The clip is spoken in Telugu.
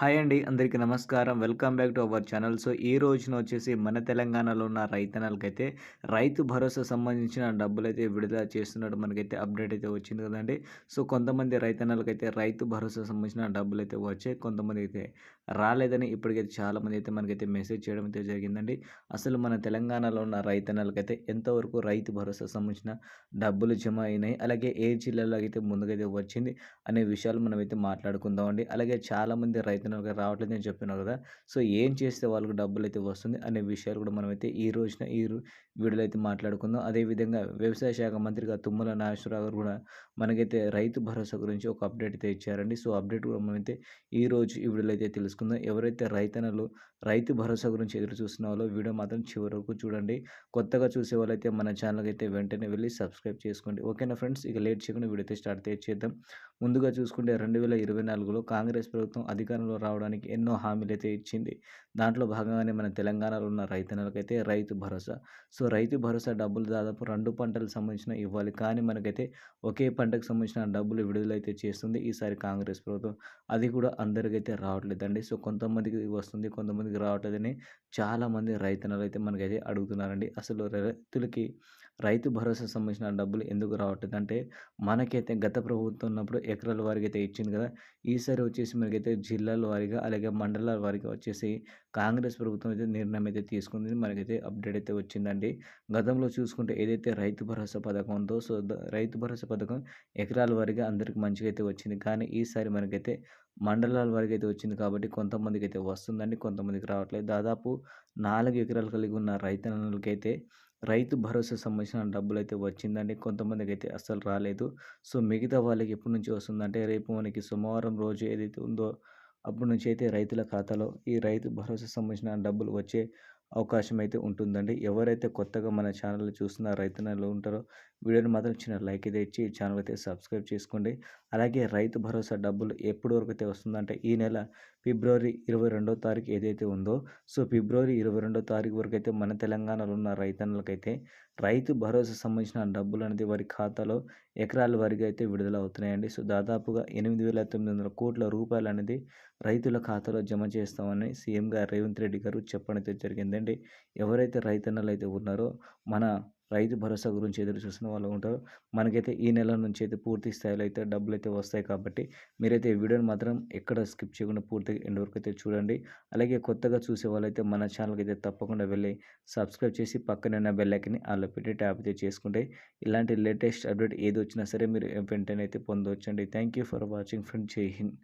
హాయ్ అండి అందరికీ నమస్కారం. Welcome back to our channel. So ఈ రోజున వచ్చేసి మన తెలంగాణలో ఉన్న రైతన్నలకైతే రైతు భరోసా సంబంధించిన డబ్బులు అయితే విడుదల చేస్తున్నట్టు మనకైతే అప్డేట్ అయితే వచ్చింది కదండి. సో కొంతమంది రైతన్నలకైతే రైతు భరోసా సంబంధించిన డబ్బులు అయితే వచ్చాయి. కొంతమంది అయితే రాలేదని ఇప్పటికైతే చాలామంది అయితే మనకైతే మెసేజ్ చేయడం అయితే జరిగిందండి. అసలు మన తెలంగాణలో ఉన్న రైతన్నలకైతే ఎంతవరకు రైతు భరోసా సంబంధించిన డబ్బులు జమ అయినాయి? అలాగే ఏ జిల్లాలో అయితే ముందుకైతే వచ్చింది? అనే విషయాలు మనమైతే మాట్లాడుకుందామండి. అలాగే చాలామంది రైతు రైతులకు రావట్లేదు నేను చెప్పినాను కదా. సో ఏం చేస్తే వాళ్ళకు డబ్బులు అయితే వస్తుంది అనే విషయాలు కూడా మనమైతే ఈ రోజున ఈ వీడియోలో అయితే మాట్లాడుకుందాం. అదేవిధంగా వ్యవసాయ శాఖ మంత్రిగా తుమ్మల నాగేశ్వరరావు గారు కూడా మనకైతే రైతు భరోసా గురించి ఒక అప్డేట్ అయితే ఇచ్చారండి. సో అప్డేట్ కూడా మనమైతే ఈ రోజు ఈ వీడియోలో అయితే తెలుసుకుందాం. ఎవరైతే రైతన్నలు రైతు భరోసా గురించి ఎదురు చూస్తున్న వాళ్ళు వీడియో మాత్రం చివరి వరకు చూడండి. కొత్తగా చూసే వాళ్ళైతే మన ఛానల్కి అయితే వెంటనే వెళ్ళి సబ్స్క్రైబ్ చేసుకోండి. ఓకేనా ఫ్రెండ్స్? ఇక లేట్ చేయకుండా వీడియో అయితే స్టార్ట్ చేద్దాం. ముందుగా చూసుకుంటే రెండు వేల ఇరవై నాలుగులో కాంగ్రెస్ ప్రభుత్వం అధికారంలో రావడానికి ఎన్నో హామీలు అయితే ఇచ్చింది. దాంట్లో భాగంగానే మన తెలంగాణలో ఉన్న రైతన్నలకైతే రైతు భరోసా. సో రైతు భరోసా డబ్బులు దాదాపు రెండు పంటలకు సంబంధించిన ఇవ్వాలి. కానీ మనకైతే ఒకే పంటకు సంబంధించిన డబ్బులు విడుదలైతే చేస్తుంది ఈసారి కాంగ్రెస్ ప్రభుత్వం. అది కూడా అందరికైతే రావట్లేదండి. సో కొంతమందికి వస్తుంది కొంతమందికి రావట్లేదని చాలామంది రైతన్నలు అయితే మనకైతే అడుగుతున్నారండి. అసలు రైతులకి రైతు భరోసా సంబంధించిన డబ్బులు ఎందుకు రావట్లేదు అంటే మనకైతే గత ప్రభుత్వం ఉన్నప్పుడు ఎకరాల వారికి అయితే ఇచ్చింది కదా. ఈసారి వచ్చేసి మనకైతే జిల్లాలో వారిగా అలాగే మండలాల వారిగా వచ్చేసి కాంగ్రెస్ ప్రభుత్వం అయితే నిర్ణయం అయితే తీసుకుంది. మనకైతే అప్డేట్ అయితే వచ్చిందండి. గతంలో చూసుకుంటే ఏదైతే రైతు భరోసా పథకం ఉందో సో రైతు భరోసా పథకం ఎకరాల వారిగా అందరికి మంచిగా అయితే వచ్చింది. కానీ ఈసారి మనకైతే మండలాల వరకు అయితే వచ్చింది కాబట్టి కొంతమందికి అయితే వస్తుందండి కొంతమందికి రావట్లేదు. దాదాపు నాలుగు ఎకరాలు కలిగి ఉన్న రైతన్నలకైతే రైతు భరోసా సంబంధించిన డబ్బులు అయితే వచ్చిందండి. కొంతమందికి అయితే అస్సలు రాలేదు. సో మిగతా వాళ్ళకి ఎప్పటి నుంచి వస్తుందంటే రేపు మనకి సోమవారం రోజు ఏదైతే ఉందో అప్పటి నుంచి అయితే రైతుల ఖాతాలో ఈ రైతు భరోసా సంబంధించిన డబ్బులు వచ్చే అవకాశం అయితే ఉంటుందండి. ఎవరైతే కొత్తగా మన ఛానల్ చూస్తున్న రైతన్నలు ఉంటారో వీడియోని మాత్రం చిన్న లైక్ అయితే ఇచ్చి ఛానల్ అయితే సబ్స్క్రైబ్ చేసుకోండి. అలాగే రైతు భరోసా డబ్బులు ఎప్పటి వరకు అయితే వస్తుందంటే ఈ నెల ఫిబ్రవరి ఇరవై రెండో తారీఖు ఏదైతే ఉందో సో ఫిబ్రవరి ఇరవై రెండో తారీఖు వరకు అయితే మన తెలంగాణలో ఉన్న రైతన్నలకైతే రైతు భరోసా సంబంధించిన డబ్బులు అనేది వారి ఖాతాలో ఎకరాల వారికి అయితే విడుదల అవుతున్నాయండి. సో దాదాపుగా ఎనిమిది వేల తొమ్మిది వందల కోట్ల రూపాయలు అనేది రైతుల ఖాతాలో జమ చేస్తామని సీఎం గారు రేవంత్ రెడ్డి గారు చెప్పడం అయితే జరిగిందండి. ఎవరైతే రైతన్నలు అయితే ఉన్నారో మన రైతు భరోసా గురించి ఎదురు చూస్తున్న వాళ్ళు ఉంటారు మనకైతే ఈ నెల నుంచి అయితే పూర్తి స్థాయిలో అయితే డబ్బులు అయితే వస్తాయి కాబట్టి మీరైతే ఈ వీడియోని మాత్రం ఎక్కడ స్కిప్ చేయకుండా పూర్తిగా ఎండ్ వరకు అయితే చూడండి. అలాగే కొత్తగా చూసే వాళ్ళైతే మన ఛానల్కి అయితే తప్పకుండా వెళ్ళి సబ్స్క్రైబ్ చేసి పక్కన ఉన్న బెల్లైకని అలా పెట్టి ట్యాప్ అయితే చేసుకుంటే ఇలాంటి లేటెస్ట్ అప్డేట్ ఏది వచ్చినా సరే మీరు వెంటనే అయితే పొందవచ్చండి. Thank you for watching friend Jai Hind.